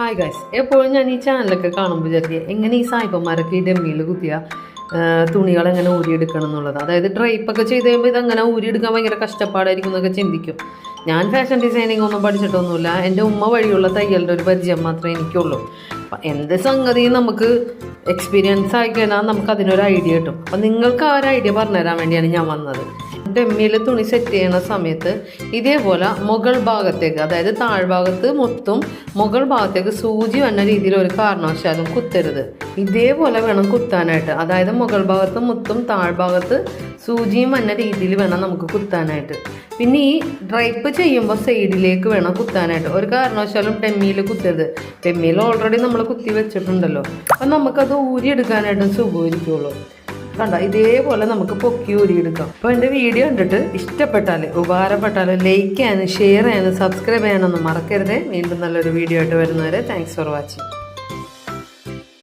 Hi guys എപ്പോഴും ഞാൻ ഈ ചാനലൊക്കെ കാണുമ്പോൾ വിചാരിക്കുക എങ്ങനെ ഈ സായിപ്പന്മാരൊക്കെ ഈ ഡെമ്മിയിൽ കുത്തിയ തുണികൾ എങ്ങനെ ഊരിയെടുക്കണം എന്നുള്ളത്. അതായത് ഡ്രൈപ്പൊക്കെ ചെയ്ത് കഴിയുമ്പോൾ ഇതങ്ങനെ ഊരിയെടുക്കാൻ ഭയങ്കര കഷ്ടപ്പാടായിരിക്കും എന്നൊക്കെ ചിന്തിക്കും. ഞാൻ ഫാഷൻ ഡിസൈനിങ് ഒന്നും പഠിച്ചിട്ടൊന്നുമില്ല. എന്റെ ഉമ്മ വഴിയുള്ള തയ്യലിന്റെ ഒരു പരിചയം മാത്രമേ എനിക്കുള്ളൂ. അപ്പം എന്ത് സംഗതി നമുക്ക് എക്സ്പീരിയൻസ് ആയി കഴിഞ്ഞാൽ നമുക്ക് അതിനൊരു ഐഡിയ കിട്ടും. അപ്പം നിങ്ങൾക്ക് ആ ഒരു ഐഡിയ പറഞ്ഞുതരാൻ വേണ്ടിയാണ് ഞാൻ വന്നത്. ഡെമ്മിയിൽ തുണി സെറ്റ് ചെയ്യുന്ന സമയത്ത് ഇതേപോലെ മുകൾ ഭാഗത്തേക്ക് അതായത് താഴ്ഭാഗത്ത് മൊത്തം മുകൾ ഭാഗത്തേക്ക് സൂചി വന്ന രീതിയിൽ ഒരു കാരണവശാലും കുത്തരുത്. ഇതേപോലെ വേണം കുത്താനായിട്ട്. അതായത് മുകൾ ഭാഗത്ത് മൊത്തം താഴ്ഭാഗത്ത് സൂചിയും വന്ന രീതിയിൽ വേണം നമുക്ക് കുത്താനായിട്ട്. പിന്നെ ഈ ഡ്രൈപ്പ് ചെയ്യുമ്പോൾ സൈഡിലേക്ക് വേണം കുത്താനായിട്ട്. ഒരു കാരണവശാലും ഡെമ്മിയിൽ കുത്തരുത്. ഡെമ്മിയിൽ ഓൾറെഡി നമ്മൾ കുത്തി വെച്ചിട്ടുണ്ടല്ലോ. അപ്പം നമുക്കത് ഊരിയെടുക്കാനായിട്ട് സുഖമായിരിക്കുള്ളൂ. കണ്ട ഇതേപോലെ നമുക്ക് പൊക്കി ഊരിയെടുക്കാം. അപ്പോൾ എന്റെ വീഡിയോ കണ്ടിട്ട് ഇഷ്ടപ്പെട്ടാൽ ഉപകാരപ്പെട്ടാൽ ലൈക്ക് ചെയ്യാനും ഷെയർ ചെയ്യാനും സബ്സ്ക്രൈബ് ചെയ്യാനൊന്നും മറക്കരുതേ. വീണ്ടും നല്ലൊരു വീഡിയോ ആയിട്ട് വരുന്നവരെ താങ്ക്സ് ഫോർ വാച്ചിങ്